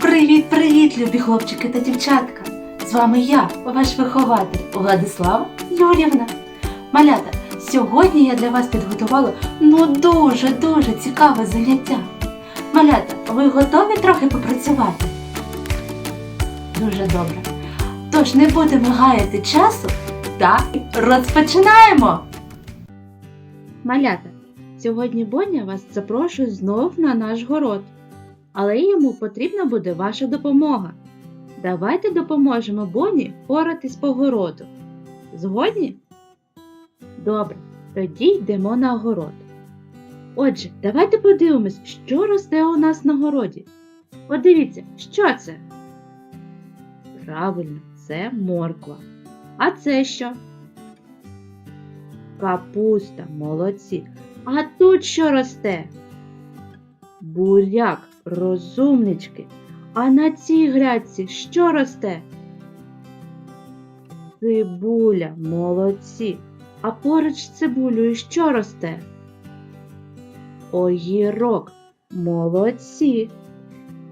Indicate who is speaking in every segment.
Speaker 1: Привіт-привіт, любі хлопчики та дівчатка! З вами я, ваш вихователь Владислава Юрівна. Малята, сьогодні я для вас підготувала ну дуже-дуже цікаве заняття. Малята, ви готові трохи попрацювати? Дуже добре. Тож не будемо гаяти часу та розпочинаємо! Малята, сьогодні Боня вас запрошує знов на наш город. Але йому потрібна буде ваша допомога. Давайте допоможемо Боні поратись по городу. Згодні? Добре, тоді йдемо на город. Отже, давайте подивимось, що росте у нас на городі. Подивіться, що це? Правильно, це морква. А це що? Капуста, молодці. А тут що росте? Буряк, розумнички. А на цій грядці що росте? Цибуля, молодці. А поруч з цибулею що росте? Огірок, молодці.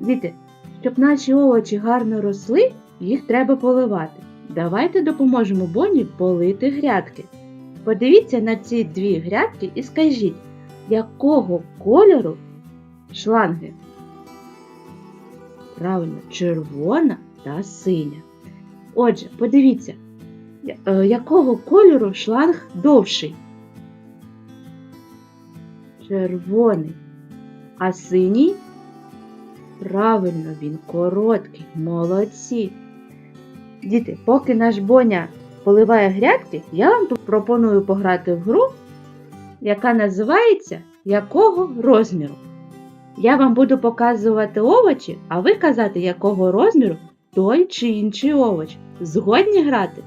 Speaker 1: Діти, щоб наші овочі гарно росли, їх треба поливати. Давайте допоможемо Боні полити грядки. Подивіться на ці дві грядки і скажіть, якого кольору шланги? Правильно, червона та синя. Отже, подивіться, е, якого кольору шланг довший? Червоний. А синій? Правильно, він короткий. Молодці. Діти, поки наш Боня поливає грядки, я вам пропоную пограти в гру, яка називається Якого розміру. Я вам буду показувати овочі, а ви казати, якого розміру той чи інший овоч. Згодні грати?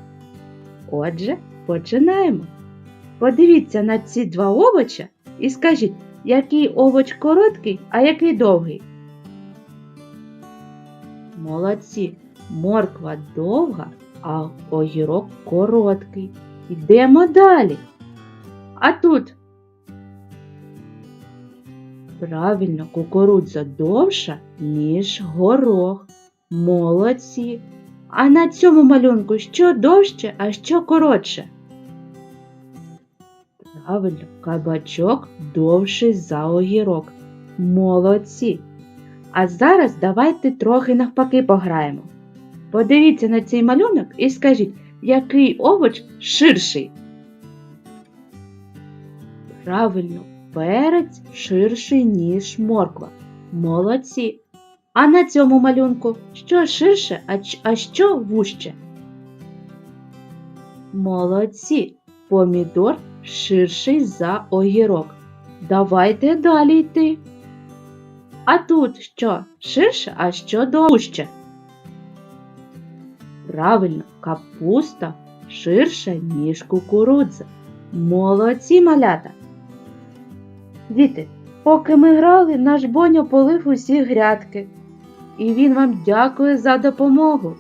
Speaker 1: Отже, починаємо. Подивіться на ці два овоча і скажіть, який овоч короткий, а який довгий. Молодці, морква довга, а огірок короткий. Йдемо далі. А тут Правильно, кукурудза довша, ніж горох. Молодці. А на цьому малюнку що довше, а що коротше? Правильно, кабачок довший за огірок. Молодці. А зараз давайте трохи навпаки пограємо. Подивіться на цей малюнок і скажіть, який овоч ширший? Правильно, перець ширший, ніж морква. Молодці. А на цьому малюнку що ширше, а, що вужче? Молодці. Помідор ширший за огірок. Давайте далі йти. А тут що ширше, а що довше? Правильно, капуста ширша, ніж кукурудза. Молодці малята. Діти, поки ми грали, наш боньо полив усі грядки. І він вам дякує за допомогу.